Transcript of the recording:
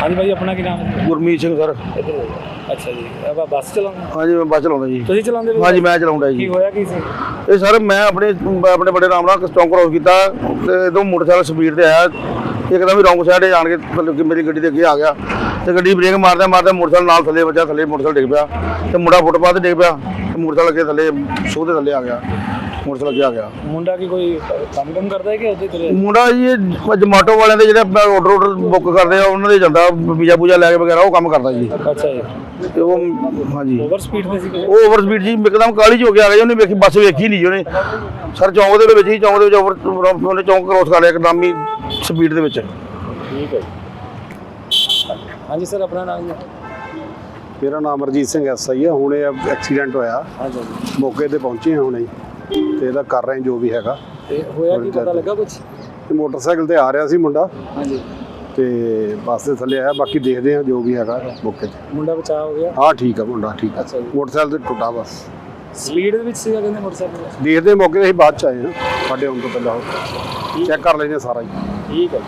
ਹਾਂਜੀ ਭਾਈ ਆਪਣਾ ਕੀ ਨਾਮ ਹੈ? ਗੁਰਮੀਤ ਸਿੰਘ ਸਰ। ਅੱਛਾ ਜੀ ਆਪਾਂ ਬੱਸ ਚਲਾਉਂਦੇ ਹਾਂਜੀ ਮੈਂ ਬੱਸ ਚਲਾਉਂਦਾ ਜੀ। ਤੁਸੀਂ ਚਲਾਉਂਦੇ ਹੋ? ਹਾਂਜੀ ਮੈਂ ਚਲਾਉਂਦਾ ਕੀ ਜੀ ਹੋਇਆ ਕੀ ਸੀ? ਇਹ ਸਰ ਮੈਂ ਆਪਣੇ ਆਪਣੇ ਬੜੇ ਆਰਾਮ ਨਾਲ ਚੌਂਕ ਕ੍ਰੋਸ ਕੀਤਾ ਤੇ ਇਦੋਂ ਮੋਟਰਸਾਈਕਲ ਸਪੀਡ ਤੇ ਆਇਆ। ਇੱਕਦਮ ਹੀ ਰੌਂਗ ਸਾਈਡ ਤੇ ਜਾਣ ਕੇ ਮਤਲਬ ਕਿ ਮੇਰੀ ਗੱਡੀ ਦੇ ਅੱਗੇ ਆ ਗਿਆ। ਤੇ ਗੱਡੀ ਬ੍ਰੇਕ ਮਾਰਦਾ ਮਾਰਦਾ ਮੋਟਰਸਾਈਕਲ ਨਾਲ ਥੱਲੇ ਵੱਜਾ ਥੱਲੇ ਮੋਟਰਸਾਈਕਲ ਡਿੱਗ ਪਿਆ। ਤੇ ਮੁੰਡਾ ਫੁੱਟਪਾਥ ਤੇ ਡਿੱਗ ਪਿਆ। ਤੇ ਮੋਟਰਸਾਈਕਲ ਅੱਗੇ ਥੱਲੇ ਸੋਹ ਦੇ ਥੱਲੇ ਆ ਗਿਆ। ਮੋਟਰਸਾਈਕਲ ਆ ਗਿਆ। ਮੁੰਡਾ ਕੀ ਕੋਈ ਕੰਮ ਕੰਮ ਕਰਦਾ ਹੈ ਕਿ ਉਹਦੇ ਤੇਰੇ? ਮੁੰਡਾ ਜੀ ਇਹ ਜਮਾਟੋ ਵਾਲਿਆਂ ਦੇ ਜਿਹੜੇ ਆਰਡਰ ਆਰਡਰ ਬੁੱਕ ਕਰਦੇ ਆ ਉਹਨਾਂ ਦੇ ਜਾਂਦਾ ਪੀਜ਼ਾ ਪੂਜਾ ਲੈ ਕੇ ਵਗੈਰਾ ਉਹ ਕੰਮ ਕਰਦਾ ਜੀ। ਅੱਛਾ ਜੀ। ਤੇ ਉਹ ਹਾਂਜੀ। ਓਵਰ ਸਪੀਡ ਤੇ ਸੀ ਉਹ ਓਵਰ ਸਪੀਡ ਜੀ ਇੱਕਦਮ ਕਾਲੀ ਚ ਹੋ ਕੇ ਆ ਗਿਆ ਜੀ, ਉਹਨੇ ਵੇਖੀ ਬੱਸ ਵੇਖੀ ਨਹੀਂ ਜੀ ਉਹਨੇ। ਸਰ ਚੌਂਕ ਦੇ ਵਿੱਚ ਹੀ ਚੌਂਕ ਦੇ ਵਿੱਚ ਓਵਰ ਉਹਨੇ ਚੌਂਕ ਕ੍ਰੋਸ ਕਰ ਲਿਆ ਇੱਕਦਮ ਹੀ ਸਪੀਡ ਦੇ ਵਿੱਚ। ਠੀਕ ਹੈ ਹਾਂਜੀ ਸਰ ਆਪਣਾ ਨਾਮ ਜੀ? ਮੇਰਾ ਨਾਮ ਅਰਜੀਤ ਸਿੰਘ ਐਸਆਈ ਆ ਹੁਣੇ ਐਕਸੀਡੈਂਟ ਹੋਇਆ। ਹਾਂਜੀ ਮੌਕੇ ਤੇ ਪਹੁੰਚੇ ਹਾਂ ਹੁਣੇ। ਹੀ। ਤੇ ਇਹਦਾ ਕਰ ਰਹੇ ਜੋ ਵੀ ਹੈਗਾ। ਤੇ ਹੋਇਆ ਕੀ ਪਤਾ ਲੱਗਾ ਕੁਝ ਤੇ ਮੋਟਰਸਾਈਕਲ ਤੇ ਆ ਰਿਹਾ ਸੀ ਮੁੰਡਾ। ਹਾਂਜੀ। ਤੇ ਬੱਸ ਦੇ ਥੱਲੇ ਆਇਆ ਬਾਕੀ ਦੇਖਦੇ ਹਾਂ ਜੋ ਵੀ ਹੈਗਾ ਮੌਕੇ ਤੇ। ਮੁੰਡਾ ਬਚਾਅ ਹੋ ਗਿਆ? ਹਾਂ ਠੀਕ ਆ ਮੁੰਡਾ ਠੀਕ ਆ। ਅੱਛਾ ਜੀ। ਮੋਟਰਸਾਈਕਲ ਤੇ ਟੁੱਟਾ ਬਸ। ਸਪੀਡ ਦੇ ਵਿੱਚ ਸੀਗਾ ਕਹਿੰਦੇ ਮੋਟਰਸਾਈਕਲ ਦੇਖਦੇ ਮੌਕੇ ਤੇ ਅਸੀਂ ਬਾਅਦ ਚ ਆਏ ਹਾਂ। ਸਾਡੇ ਆਉਣ ਤੋਂ ਪਹਿਲਾਂ ਚੈੱਕ ਕਰ ਲੈਂਦੇ ਹਾਂ ਸਾਰਾ ਹੀ। ਠੀਕ ਹੈ।